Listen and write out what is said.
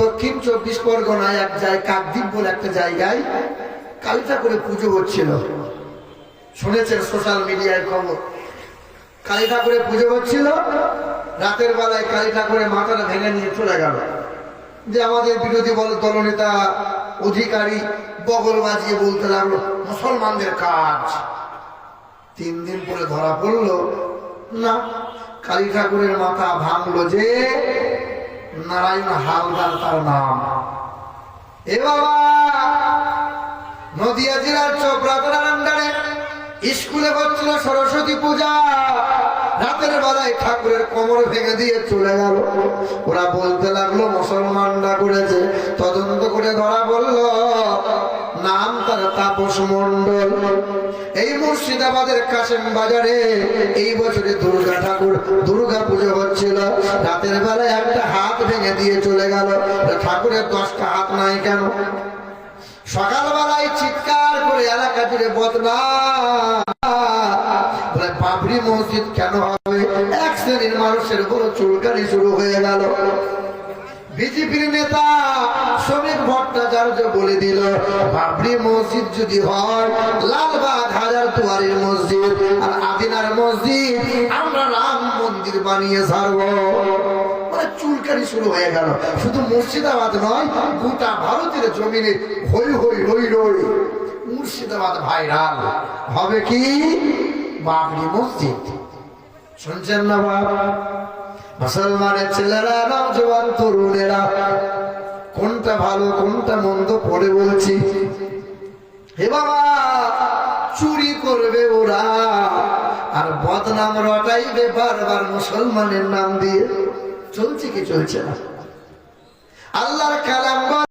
দক্ষিণ চব্বিশ পরগনায় এক জায়গায় কাকদ্বীপ বলে একটা জায়গায় কালী ঠাকুরের পুজো হচ্ছিল। শুনেছেন সোশ্যাল মিডিয়ায় খবর। কালী ঠাকুরের পুজো হচ্ছিল, রাতের বেলায় কালী ঠাকুরের মাথাটা ভেঙে নিয়ে চলে গেল। যে আমাদের বিরোধী বল দলনেতা, অধিকারী বগল বাজিয়ে বলতে লাগল, মুসলমানদের কাজ। তিন দিন পরে ধরা পড়ল, না কালী ঠাকুরের মাথা ভাঙলো যে নারায়ণ হালদার তার নাম। এ বাবা, নদিয়া জেলার চোপড়াতলার আন্ডারে স্কুলে হচ্ছিল সরস্বতী পূজা। রাতের বেলায় ঠাকুরের কোমর ভেঙে দিয়ে চলে গেল। ওরা বলতে লাগল, মুসলমানরা করেছে। তদন্ত করে ধরা বলল নাম তার তাপস মন্ডল এই মুর্শিদাবাদের কাশেম বাজারে এই বছরে দুর্গা ঠাকুর দুর্গা পুজো হচ্ছিল। রাতের বেলায় দিয়ে চলে গেল। ঠাকুরের দশটা হাত নাই কেন? সকালবেলায় চিৎকার করে এলাকা জুড়ে বদনাম। বলে, বাবরি মসজিদ কেন হবে? এক শ্রেণির মানুষের উপর চুলকানি শুরু হয়ে গেল। বিজেপির নেতা শ্রমিক ভট্টাচার্য বলে দিল, বাবরি মসজিদ যদি হয়, লালবাগ হাজার দুয়ারের মসজিদ আর আদিনার মসজিদ, আমরা রাম মন্দির বানিয়ে ছাড়বো মানে চুলকানি শুরু হয়ে গেল। শুধু মুর্শিদাবাদ নয়, গোটা ভারতের জমিনে হই হই রই রই মুর্শিদাবাদ ভাইরাল। হবে কি? বাবরি মসজিদ। শুনছেন না বাবা মুসলমানের ছেলেরা নজওয়ান তরুণেরা, কোনটা ভালো, কোনটা মন্দ পড়ে বলছি। হে বাবা, চুরি করবে ওরা। আর বদনাম রটাইবে বারবার মুসলমানের নাম দিয়ে। চলছে কি চলছে না? আল্লাহর কালাম